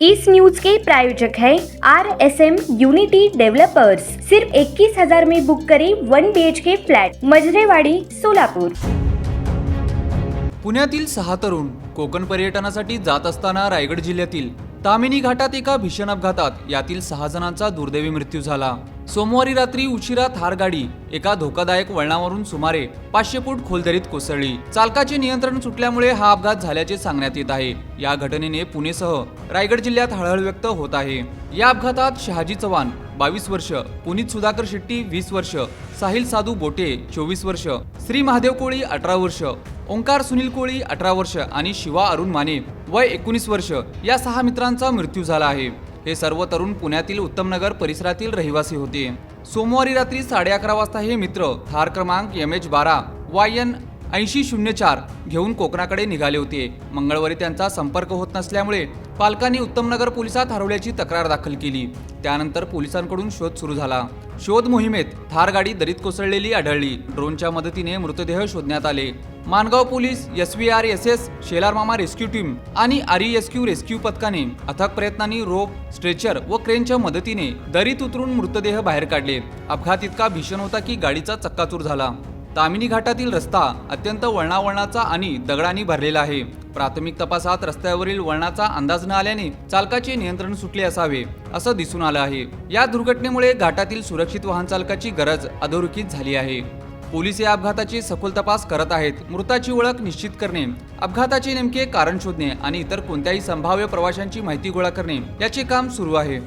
इस news के प्रायोजक है R S M unity developers सिर्फ इक्कीस हजार में बुक करें one B H K flat Majrewadi Solapur. पुण्यातील सहा तरुण कोकण पर्यटनासाठी जात असताना रायगड जिल्ह्यातील तामिनी घाटात एका भीषण अपघातात यातील सहा जणांचा दुर्दैवी मृत्यू झाला. सोमवारी रात्री उशिरा थार गाडी एका धोकादायक वळणावरून सुमारे पाचशे फूट खोलदरीत कोसळली. चालकाचे नियंत्रण सुटल्यामुळे हा अपघात झाल्याचे सांगण्यात येत आहे. या घटनेने पुणेसह रायगड जिल्ह्यात हळहळ व्यक्त होत आहे. या अपघातात शहाजी चव्हाण बावीस वर्ष पुनीत सुधाकर शेट्टी वीस वर्ष साहिल साधू बोटे चोवीस वर्ष श्री महादेव कोळी अठरा वर्ष ओंकार सुनील कोळी अठरा वर्ष आणि शिवा अरुण माने वय एकोणीस वर्ष या सहा मित्रांचा मृत्यू झाला आहे. हे सर्व तरुण पुण्यातील उत्तमनगर परिसरातील रहिवासी होते. सोमवारी रात्री साडे अकरा वाजता हे मित्र थार क्रमांक एम एच बारा वाय एन ऐंशी शून्य चार घेऊन कोकणाकडे निघाले होते. मंगळवारी त्यांचा संपर्क होत नसल्यामुळे पालकांनी उत्तमनगर पोलिसात हरवल्याची तक्रार दाखल केली. त्यानंतर पोलिसांकडून शोध सुरू झाला. शोध मोहिमेत थार गाडी दरीत कोसळलेली आढळली. ड्रोनच्या मदतीने मृतदेह शोधण्यात आले. Mangaon police S V R S S Shelarmama rescue team आणि आरी एसक्यू रेस्क्यू पथकाने अथक प्रयत्नांनी रोप स्ट्रेचर व क्रेनच्या मदतीने दरीत उतरून मृतदेह बाहेर काढले. अपघात इतका भीषण होता की गाडीचा चक्काचूर झाला. तामिनी घाटातील रस्ता अत्यंत वळणावळणाचा आणि दगडांनी भरलेला आहे. प्राथमिक तपासात रस्त्यावरील वळणाचा अंदाज न आल्याने चालकाचे नियंत्रण सुटले असावे असं दिसून आलं आहे. या दुर्घटनेमुळे घाटातील सुरक्षित वाहन चालकाची गरज अधोरेखित झाली आहे. पोलीस या अपघाताची सखोल तपास करत आहेत मृताची ओळख निश्चित करणे अपघाताचे नेमके कारण शोधणे आणि इतर कोणत्याही संभाव्य प्रवाशांची माहिती गोळा करणे याचे काम सुरू आहे.